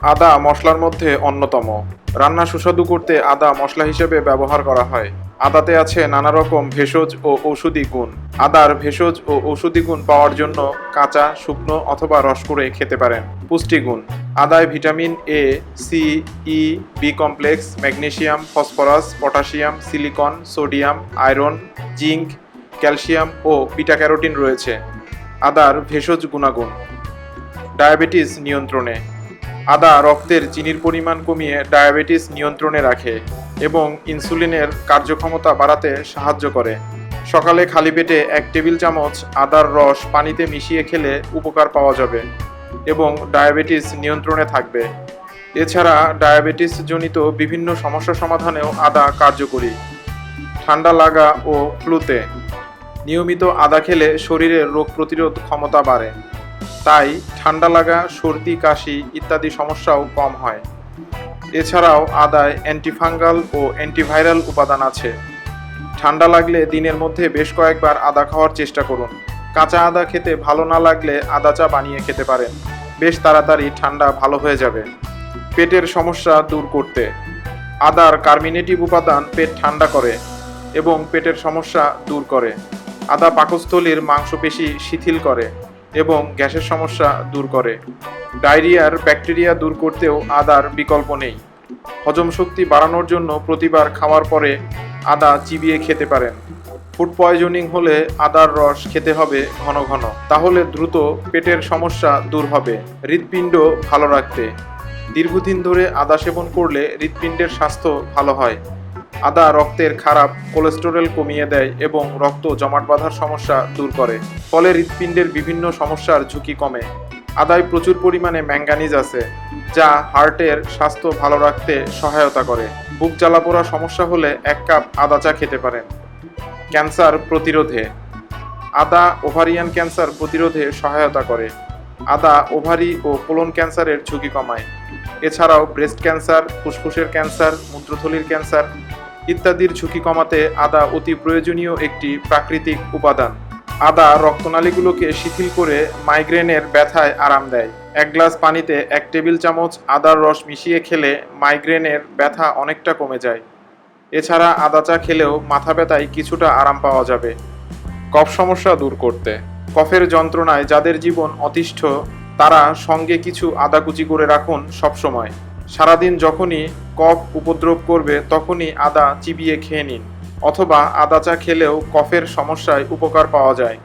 আদা মশলার মধ্যে অন্যতম। রান্না সুস্বাদু করতে আদা মশলা হিসেবে ব্যবহার করা হয়। আদাতে আছে নানা রকম ভেষজ ও ঔষধি গুণ। আদার ভেষজ ও ঔষধি গুণ পাওয়ার জন্য কাঁচা, শুকনো অথবা রস করে খেতে পারেন। পুষ্টিগুণ। আদায় vitamin A, C, E, B complex magnesium phosphorus, potassium, silicon, sodium, iron, zinc, calcium O beta carotene রয়েছে। আদার ভেষজ গুণাগুণ। ডায়াবেটিস নিয়ন্ত্রণে। আদা রক্তের চিনির পরিমাণ কমিয়ে ডায়াবেটিস নিয়ন্ত্রণে রাখে এবং ইনসুলিনের কার্যক্ষমতা বাড়াতে সাহায্য করে। সকালে খালি পেটে এক টেবিল চামচ আদার রস পানিতে মিশিয়ে খেলে উপকার পাওয়া যাবে এবং ডায়াবেটিস নিয়ন্ত্রণে থাকবে। এছাড়া ডায়াবেটিস জনিত বিভিন্ন সমস্যা সমাধানেও আদা কার্যকরী। ঠান্ডা লাগা ও ফ্লুতে। নিয়মিত আদা খেলে শরীরের রোগ প্রতিরোধ ক্ষমতা বাড়ে। তাই ঠান্ডা লাগা, সর্দি, কাশি ইত্যাদি সমস্যাও কম হয়। এছাড়াও আদায় অ্যান্টিফাঙ্গাল ও অ্যান্টিভাইরাল উপাদান আছে। ঠান্ডা লাগলে দিনের মধ্যে বেশ কয়েকবার আদা খাওয়ার চেষ্টা করুন। কাঁচা আদা খেতে ভালো না লাগলে আদা চা বানিয়ে খেতে পারেন। বেশ তাড়াতাড়ি ঠান্ডা ভালো হয়ে যাবে। পেটের সমস্যা দূর করতে। আদার কার্মিনেটিভ উপাদান পেট ঠান্ডা করে এবং পেটের সমস্যা দূর করে। আদা পাকস্থলীর মাংসপেশি শিথিল করে। এবং গ্যাসের সমস্যা দূর করে। ডায়রিয়ার ব্যাকটেরিয়া দূর করতেও আদার বিকল্প নেই। হজম শক্তি বাড়ানোর জন্য প্রতিবার খাওয়ার পরে আদা চিবিয়ে খেতে পারেন। ফুড পয়জনিং হলে আদার রস খেতে হবে ঘন ঘন। তাহলে দ্রুত পেটের সমস্যা দূর হবে। হৃৎপিণ্ড ভালো রাখতে। দীর্ঘদিন ধরে আদা সেবন করলে হৃৎপিণ্ডের স্বাস্থ্য ভালো হয়। আদা রক্তের খারাপ কোলেস্টেরল কমিয়ে দেয় এবং রক্ত জমাট বাঁধার সমস্যা দূর করে, ফলে হৃৎপিণ্ডের বিভিন্ন সমস্যার ঝুঁকি কমে। আদায় প্রচুর পরিমাণে ম্যাঙ্গানিজ আছে, যা হার্টের স্বাস্থ্য ভালো রাখতে সহায়তা করে। বুক জ্বালা জ্বালাপোড়া সমস্যা হলে এক কাপ আদা চা খেতে পারেন। ক্যান্সার প্রতিরোধে। আদা ওভারিয়ান ক্যান্সার প্রতিরোধে সহায়তা করে। আদা ওভারি ও কোলন ক্যান্সারের ঝুঁকি কমায়। এছাড়াও ব্রেস্ট ক্যান্সার, ফুসফুসের ক্যান্সার, মূত্রথলির ক্যান্সার ইত্যাদির ঝুঁকি কমাতে আদা অতি প্রয়োজনীয় একটি প্রাকৃতিক উপাদান। আদা রক্তনালীগুলোকে শিথিল করে মাইগ্রেনের ব্যথায় আরাম দেয়। এক গ্লাস পানিতে এক টেবিল চামচ আদার রস মিশিয়ে খেলে মাইগ্রেনের ব্যথা অনেকটা কমে যায়। এছাড়া আদা চা খেলেও মাথা ব্যথায় কিছুটা আরাম পাওয়া যাবে। কফ সমস্যা দূর করতে। কফের যন্ত্রণায় যাদের জীবন অতিষ্ঠ, তারা সঙ্গে কিছু আদা কুচি করে রাখুন সবসময়। সারাদিন যখনই কফ উপদ্রব করবে তখনই আদা চিবিয়ে খেয়ে নিন, অথবা আদা চা খেলেও কফের সমস্যায় উপকার পাওয়া যায়।